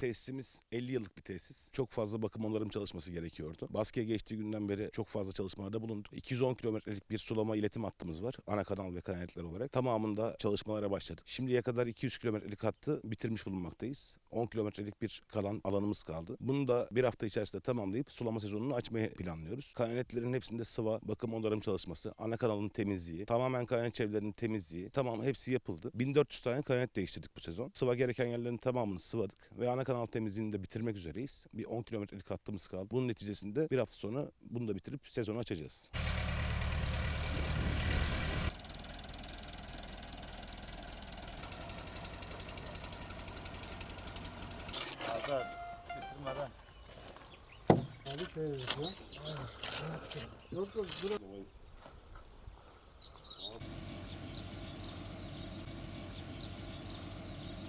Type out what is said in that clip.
Tesisimiz 50 yıllık bir tesis. Çok fazla bakım onarım çalışması gerekiyordu. Baskıya geçtiği günden beri çok fazla çalışmalarda bulunduk. 210 kilometrelik bir sulama iletim hattımız var. Ana kanal ve kanaletler olarak. Tamamında çalışmalara başladık. Şimdiye kadar 200 kilometrelik hattı bitirmiş bulunmaktayız. 10 kilometrelik bir kalan alanımız kaldı. Bunu da bir hafta içerisinde tamamlayıp sulama sezonunu açmayı planlıyoruz. Kanaletlerin hepsinde sıva, bakım onarım çalışması, ana kanalın temizliği, tamamen kanalet çevrelerinin temizliği, tamam hepsi yapıldı. 1400 tane kanalet değiştirdik bu sezon. Sıva gereken yerlerin tamamını sıvadık ve ana kanal temizliğini de bitirmek üzereyiz. Bir 10 kilometrelik hattımız kaldı. Bunun neticesinde bir hafta sonra bunu da bitirip sezonu açacağız. Azar bitirmeden. Yok yok. Bırak.